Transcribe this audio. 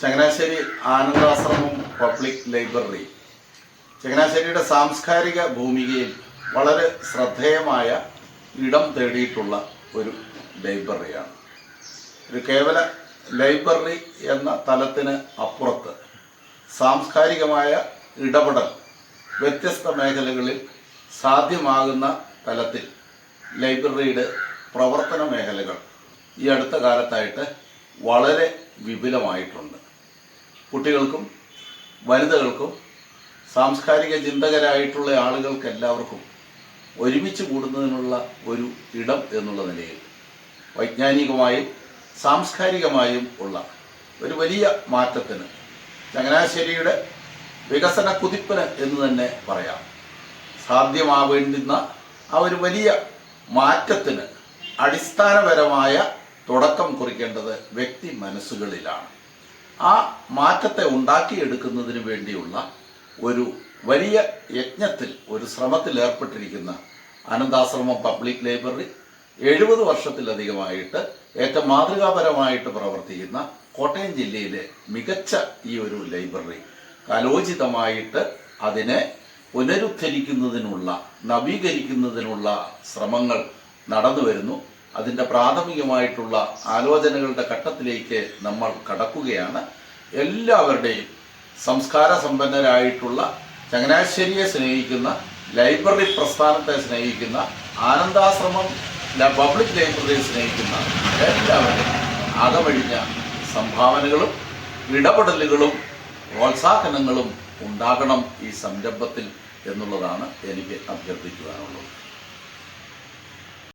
Changanassery Anandashramam public library. ചങ്ങനാശ്ശേരിയുടെ സാംസ്കാരിക ഭൂമികയിൽ വളരെ ശ്രദ്ധേയമായ ഇടം തേടിയിട്ടുള്ള ഒരു ലൈബ്രറിയാണ്. ഒരു കേവല ലൈബ്രറി എന്ന തലത്തിന് അപ്പുറത്ത് സാംസ്കാരികമായ ഇടപെടൽ വ്യത്യസ്ത മേഖലകളിൽ സാധ്യമാകുന്ന തലത്തിൽ ലൈബ്രറിയുടെ പ്രവർത്തന മേഖലകൾ ഈ അടുത്ത കാലത്തായിട്ട് വളരെ വിപുലമായിട്ടുണ്ട്. കുട്ടികൾക്കും വനിതകൾക്കും സാംസ്കാരിക ചിന്തകരായിട്ടുള്ള ആളുകൾക്ക് എല്ലാവർക്കും ഒരുമിച്ച് കൂടുന്നതിനുള്ള ഒരു ഇടം എന്നുള്ള നിലയിൽ വൈജ്ഞാനികമായും സാംസ്കാരികമായും ഉള്ള ഒരു വലിയ മാറ്റത്തിന് ചങ്ങനാശ്ശേരിയുടെ വികസന കുതിപ്പിന് എന്ന് തന്നെ പറയാം. സാധ്യമാവേണ്ടുന്ന ആ ഒരു വലിയ മാറ്റത്തിന് അടിസ്ഥാനപരമായ തുടക്കം കുറിക്കേണ്ടത് വ്യക്തി മനസ്സുകളിലാണ്. ആ മാറ്റത്തെ ഉണ്ടാക്കിയെടുക്കുന്നതിന് വേണ്ടിയുള്ള ഒരു വലിയ യജ്ഞത്തിൽ ഒരു ശ്രമത്തിൽ ഏർപ്പെട്ടിരിക്കുന്ന അനന്താശ്രമം പബ്ലിക് ലൈബ്രറി എഴുപത് വർഷത്തിലധികമായിട്ട് ഏറ്റവും മാതൃകാപരമായിട്ട് പ്രവർത്തിക്കുന്ന കോട്ടയം ജില്ലയിലെ മികച്ച ഈ ഒരു ലൈബ്രറി കാലോചിതമായിട്ട് അതിനെ പുനരുദ്ധരിക്കുന്നതിനുള്ള നവീകരിക്കുന്നതിനുള്ള ശ്രമങ്ങൾ നടന്നു വരുന്നു. അതിന്റെ പ്രാഥമികമായിട്ടുള്ള ആലോചനകളുടെ ഘട്ടത്തിലേക്ക് നമ്മൾ കടക്കുകയാണ്. എല്ലാവരുടെയും സംസ്കാര സമ്പന്നരായിട്ടുള്ള ചങ്ങനാശ്ശേരിയെ സ്നേഹിക്കുന്ന ലൈബ്രറി പ്രസ്ഥാനത്തെ സ്നേഹിക്കുന്ന ആനന്ദാശ്രമം പബ്ലിക് ലൈബ്രറിയെ സ്നേഹിക്കുന്ന എല്ലാവരും അകമഴിഞ്ഞ സംഭാവനകളും ഇടപെടലുകളും പ്രോത്സാഹനങ്ങളും ഉണ്ടാകണം ഈ സംരംഭത്തിൽ എന്നുള്ളതാണ് എനിക്ക് അഭ്യർത്ഥിക്കുവാനുള്ളത്.